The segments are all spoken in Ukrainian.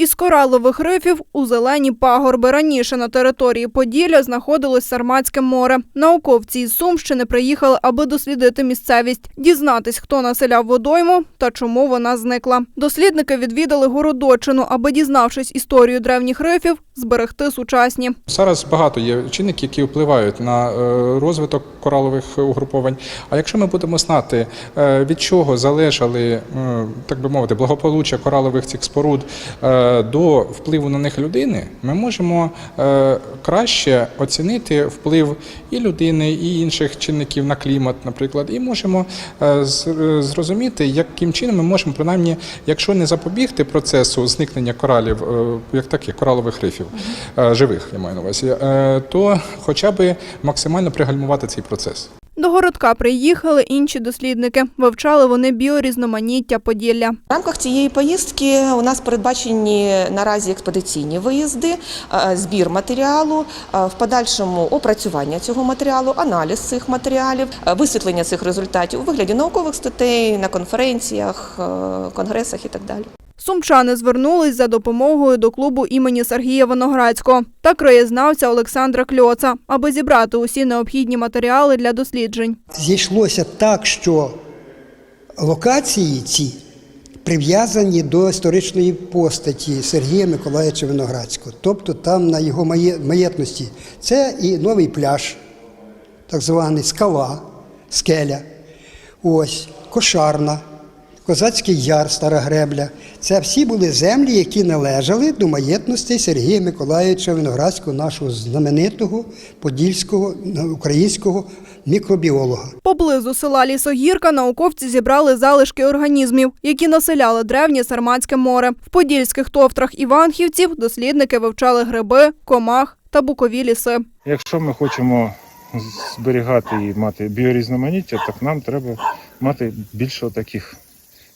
Із коралових рифів у зелені пагорби. Раніше на території Поділля знаходилось Сарматське море. Науковці із Сумщини приїхали, аби дослідити місцевість, дізнатись, хто населяв водойму та чому вона зникла. Дослідники відвідали Городочину, аби, дізнавшись історію древніх рифів, зберегти сучасні. Зараз багато є чинників, які впливають на е, розвиток коралових угруповань. А якщо ми будемо знати, е, від чого залежали, так би мовити, благополуччя коралових цих споруд е, до впливу на них людини, ми можемо краще оцінити вплив і людини, і інших чинників на клімат, наприклад, і можемо зрозуміти, яким чином ми можемо, принаймні, якщо не запобігти процесу зникнення коралів, як таких коралових рифів, живих, я маю на увазі, е, то хоча б максимально пригальмувати цей процес. До городка приїхали інші дослідники. Вивчали вони біорізноманіття Поділля. В рамках цієї поїздки у нас передбачені наразі експедиційні виїзди, е, збір матеріалу, е, в подальшому опрацювання цього матеріалу, аналіз цих матеріалів, е, висвітлення цих результатів у вигляді наукових статей на конференціях, е, конгресах і так далі. Сумчани звернулись за допомогою до клубу імені Сергія Виноградського та краєзнавця Олександра Кльоца, аби зібрати усі необхідні матеріали для досліджень. Зійшлося так, що локації ці прив'язані до історичної постаті Сергія Миколаївича Виноградського. Тобто там на його маєтності це і новий пляж, так званий скала, скеля, ось, кошарна. Козацький яр, Стара Гребля. Це всі були землі, які належали до маєтності Сергія Миколаївича Виноградського, нашого знаменитого подільського е, українського мікробіолога. Поблизу села Лісогірка науковці зібрали залишки організмів, які населяли древнє Сарматське море. В подільських товтрах іванхівців дослідники вивчали гриби, комах та букові ліси. Якщо ми хочемо зберігати і мати біорізноманіття, то нам треба мати більше таких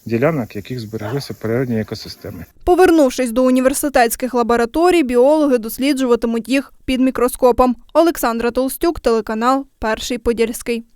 ділянок, яких збереглися природні екосистеми. Повернувшись до університетських лабораторій, біологи досліджуватимуть їх під мікроскопом. Олександра Толстюк, телеканал Перший Подільський.